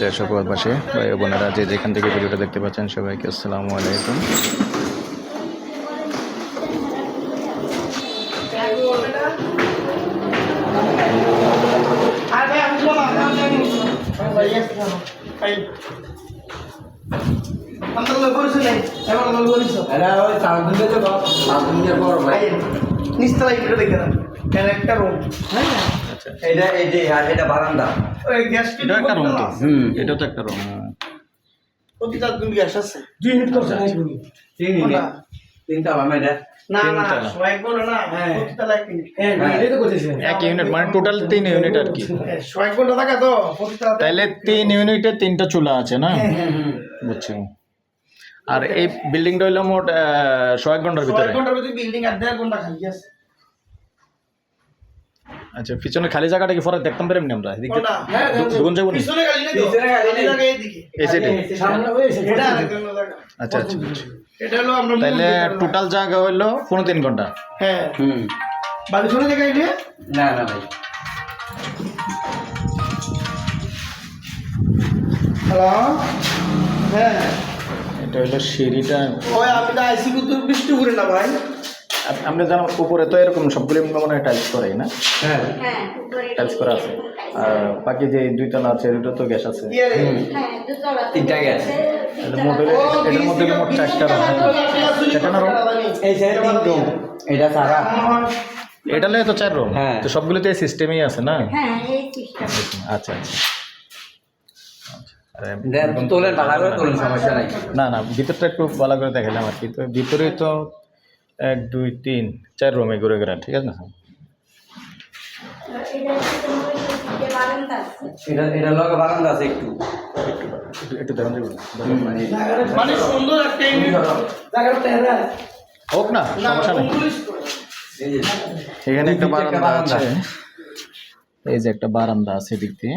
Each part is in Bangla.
দেশ ভাই বোনেরা, যে যেখান থেকে ভিডিওটা দেখতে পাচ্ছেন সবাইকে আসসালামু আলাইকুম। এরা ওই চার দিন তো পাঁচ দিনের পর ভাই। নিচতলা এটা দেখে না এর একটা রুম হ্যাঁ আচ্ছা। এটা এই যে আর এটা বারান্দা। ওই গ্যাস এটাও একটা রুম তো। হুম। এটাও তো একটা রুম প্রতিটা দিন গ্যাস আছে। দুই মিনিট করছে। তিন মিনিট। তিনটা আমার এটা। হ্যাঁ। এক ইউনিট মানে টোটাল তিন ইউনিট আর কি। সবাই বলে থাকা তো প্রতিতলা তিন ইউনিটে তিনটা চুলা আছে না? বুঝছি। আর এই বিল্ডিংটা হইল মোট কয়েক ঘণ্টার ছয় ভিতরে। ঘণ্টার ভিতরে বিল্ডিং আর দেড় ঘণ্টা খালি আছে। আচ্ছা পিছনে খালি জায়গাটা কি পরে দেখতাম পারি আমরা? এদিক কোনটা? দিয়ে দুগুণ যাব নি? পিছনে খালি না পিছনে খালি। জায়গা জনের জায়গা। আচ্ছা আচ্ছা বুঝছি। এটা হলো আমরা না। টোটাল জায়গা। হইল পনেরো তিন ঘণ্টা। হ্যাঁ। হুম। বাড়ি শুনে এটা না না ভাই। হ্যালো হ্যাঁ। এটা হইল সিঁড়িটা। ওই আমি তো আইসি কিন্তু বৃষ্টি বিষ্ণুপুরে না ভাই। আপনি জানো উপরে তো এরকম সবগুলো মনে হয় টাইলস করাই না? হ্যাঁ। হ্যাঁ টাইলস করা আছে। আর বাকি যে দুইতলা আছে দুটো তো গ্যাস আছে। আরে হ্যাঁ তিনটা গ্যাস। তাহলে মোট হইলো- এটার মধ্যে মোট চারটা রুম চারটা না রুম এই সাইড তিন রুম এটা সারা। এটা লয়ে তো চার রুম হ্যাঁ। তো সবগুলোতে সিস্টেমই আছে না? হ্যাঁ এই সিস্টেম আচ্ছা আচ্ছা। তোলেন ভালো করে তোলেন সমস্যা নাই। না না ভিতরটা একটু ভালো করে দেখালাম আর কি। তো ভিতরে তো এক দুই তিন চার রুমে ঘুরে ঘুরে ঠিক আছে না? এটা আছে এটা এটা লগে বারান্দা আছে একটু। একটু একটু দেখুন। দেখুন মানে মানে সুন্দর একটা জায়গাটা হোক না না সমস্যা নেই। এই যে এখানে একটা দিকে বারান্দা। আছে। এই যে একটা বারান্দা আছে এদিক দিয়ে।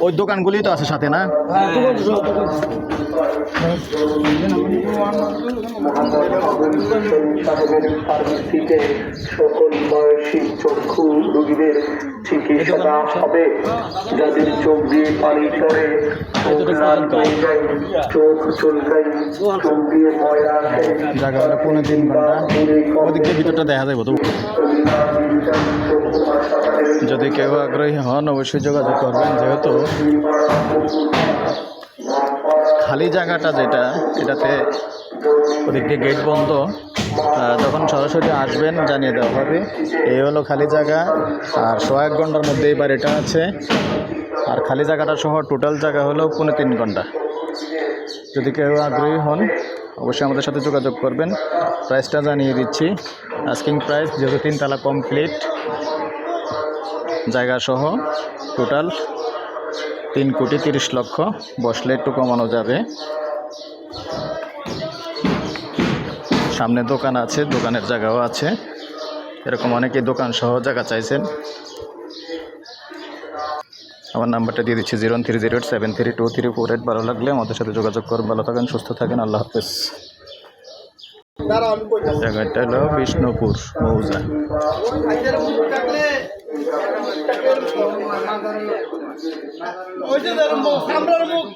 ওই দোকানগুলি তো আছে সাথে না? সকল বয়সী চক্ষু রোগীদের চিকিৎসা দেওয়া হবে যাদের চোখ দিয়ে পানি ঝরে চোখ লাল হয়ে যায় চোখ চুলকাই চোখ দিয়ে ময়লা আসে জায়গা হলো পৌনে তিন ঘণ্টা। ওদিক ভিতরটা দেখা যাবে তো। যদি কেউ আগ্রহী হন, অবশ্যই যোগাযোগ করবেন, যেহেতু খালি জায়গাটা যেটা, এটাতে ওদিক গেট বন্ধ যখন সরাসরি আসবেন, জানিয়ে দেওয়া হবে, এই হলো খালি জায়গা, আর শো এক ঘণ্টার মধ্যে এই বাড়িটা আছে, আর খালি জায়গাটা সহ টোটাল জায়গা হলো পৌনে তিন ঘণ্টা। যদি কেউ আগ্রহী হন, অবশ্যই আমাদের সাথে যোগাযোগ করবেন। প্রাইসটা জানিয়ে দিচ্ছি। আস্কিং প্রাইস যেহেতু তিনতলা কমপ্লিট জায়গা সহ টোটাল তিন কোটি তিরিশ লক্ষ বসলে একটু কমানো যাবে। সামনে দোকান আছে, দোকানের জায়গাও আছে। এরকম অনেকেই দোকান সহ জায়গা চাইছেন। আমার নাম্বারটা দিয়ে দিচ্ছি zero three zero eight seven three two three four eight. ভালো লাগলে আমাদের সাথে যোগাযোগ করুন। ভালো থাকেন, সুস্থ থাকেন। আল্লাহ হাফেজ। জায়গাটা হলো বিষ্ণুপুর মৌজা। ওই যে মুখ সামনের মুখ